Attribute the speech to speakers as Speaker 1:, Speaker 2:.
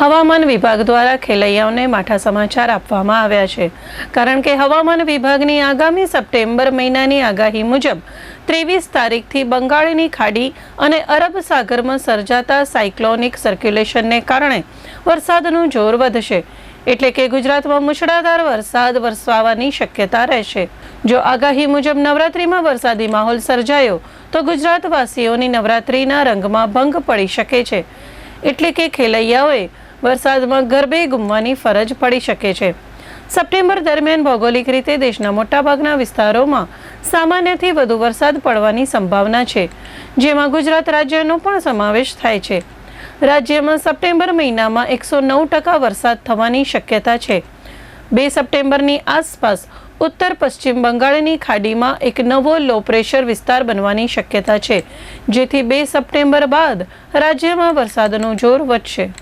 Speaker 1: હવામાન વિભાગ દ્વારા ખેલૈયાઓને માઠા સમાચાર આપવામાં આવ્યા છે. કારણ કે હવામાન વિભાગની આગામી સપ્ટેમ્બર મહિનાની આગાહી મુજબ ત્રેવીસ તારીખથી બંગાળની ખાડી અને અરબ સાગરમાં સર્જાતા સાયક્લોનિક સર્ક્યુલેશનને કારણે વરસાદનું જોર વધશે. એટલે કે ગુજરાતમાં મુશળાધાર વરસાદ વરસવાની શક્યતા રહેશે. જો આગાહી મુજબ નવરાત્રિમાં વરસાદી માહોલ સર્જાયો, તો ગુજરાતવાસીઓની નવરાત્રિના રંગમાં ભંગ પડી શકે છે. એટલે કે ખેલૈયાઓએ વરસાદમાં ગરબે ઘૂમવાની ફરજ પડી શકે છે. સપ્ટેમ્બર દરમિયાન ભૌગોલિક રીતે દેશના મોટાભાગના વિસ્તારોમાં સામાન્યથી વધુ વરસાદ પડવાની સંભાવના છે, જેમાં ગુજરાત રાજ્યનો પણ સમાવેશ થાય છે. રાજ્યમાં સપ્ટેમ્બર મહિનામાં એકસો નવ ટકા વરસાદ થવાની શક્યતા છે. બે સપ્ટેમ્બરની આસપાસ ઉત્તર પશ્ચિમ બંગાળની ખાડીમાં એક નવો લો પ્રેશર વિસ્તાર બનવાની શક્યતા છે, જેથી બે સપ્ટેમ્બર બાદ રાજ્યમાં વરસાદનું જોર વધશે.